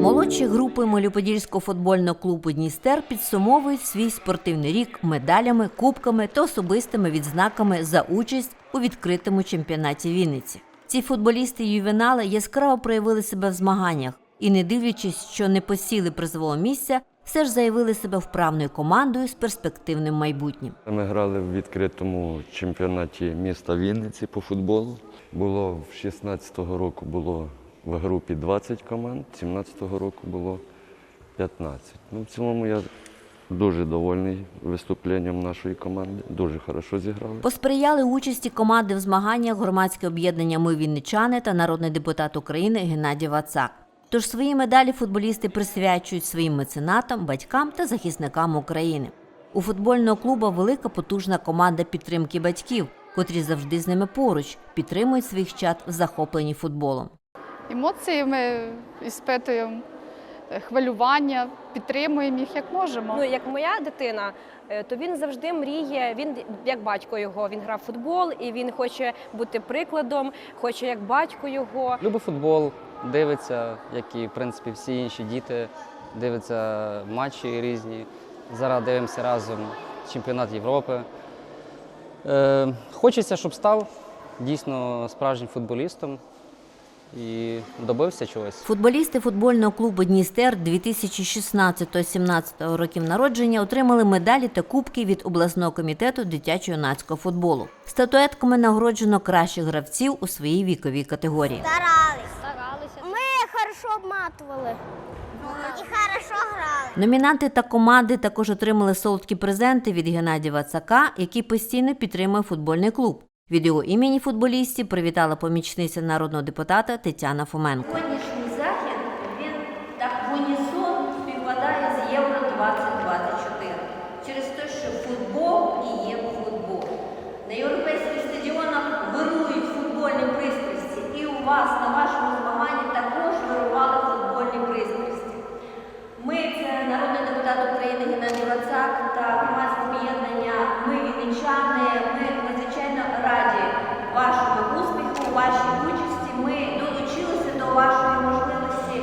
Молодші групи Молюподільського футбольного клубу Дністер підсумовують свій спортивний рік медалями, кубками та особистими відзнаками за участь у відкритому чемпіонаті Вінниці. Ці футболісти ювенали яскраво проявили себе в змаганнях і, не дивлячись, що не посіли призового місця, все ж заявили себе вправною командою з перспективним майбутнім. Ми грали в відкритому чемпіонаті міста Вінниці по футболу. Було в 16-го року було в групі 20 команд, 17-го року було 15. Ну, в цілому я дуже довольний виступленням нашої команди. Дуже хорошо зіграли. Посприяли участі команди в змаганнях громадське об'єднання Ми Вінничани та народний депутат України Геннадій Вацак. Тож свої медалі футболісти присвячують своїм меценатам, батькам та захисникам України. У футбольного клубу велика потужна команда підтримки батьків, котрі завжди з ними поруч, підтримують своїх чад в захопленні футболом. Емоції ми іспитуємо, е, хвилювання, підтримуємо їх як можемо. Ну, як моя дитина, е, то він завжди мріє. Він як батько його. Він грав в футбол і він хоче бути прикладом, хоче як батько його. Любить футбол, дивиться, як і в принципі всі інші діти, дивиться матчі різні. Зараз дивимося разом чемпіонат Європи. Е, хочеться, щоб став дійсно справжнім футболістом і добився чогось. Футболісти футбольного клубу Дністер 2016-17 років народження отримали медалі та кубки від обласного комітету дитячо-юнацького футболу. Статуетками нагороджено кращих гравців у своїй віковій категорії. Старались. Старалися. Ми хорошо обматували. І хорошо грали. Номінанти та команди також отримали солодкі презенти від Геннадія Вацака, який постійно підтримує футбольний клуб. Від його імені футболістів привітала помічниця народного депутата Тетяна Фоменко. Сьогоднішній захід він так в унісон співпадає з Євро 2024 через те, що футбол і є футбол. На європейських стадіонах вирують футбольні пристрасті, і у вас на вашому змаганні також вирували футбольні пристрасті. Ми, це народний депутат України Геннадій Вацак та громадське об'єднання Ми Вінничани. Ми надзвичайно раді вашому успіху, вашій участі. Ми долучилися до вашої можливості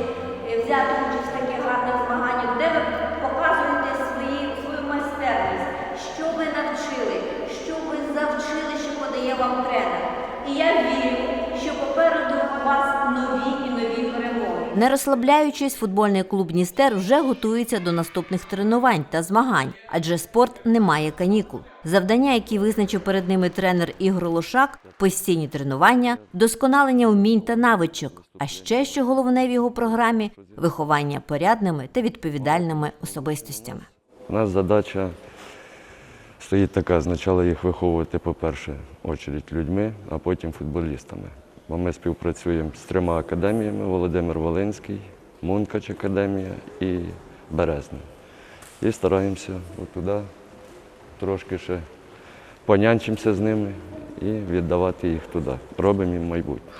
е, взяти участь в таких гарних змаганнях, де ви показуєте свої, свою майстерність, що ви навчили, що ви завчили, що подає вам тренер. І я вірю, що попереду у вас нові і нові перемоги. Не розслабляючись, футбольний клуб Дністер вже готується до наступних тренувань та змагань, адже спорт не має канікул. Завдання, які визначив перед ними тренер Ігор Лошак, постійні тренування, досконалення вмінь та навичок. А ще що головне в його програмі виховання порядними та відповідальними особистостями. У нас задача стоїть така, спочатку їх виховувати, по-перше, очередь людьми, а потім футболістами. Бо ми співпрацюємо з трьома академіями: Володимир Волинський, Мункач академія і Березна. І стараємося туди трошки ще понянчимося з ними і віддавати їх туди. Робимо їм майбутнє.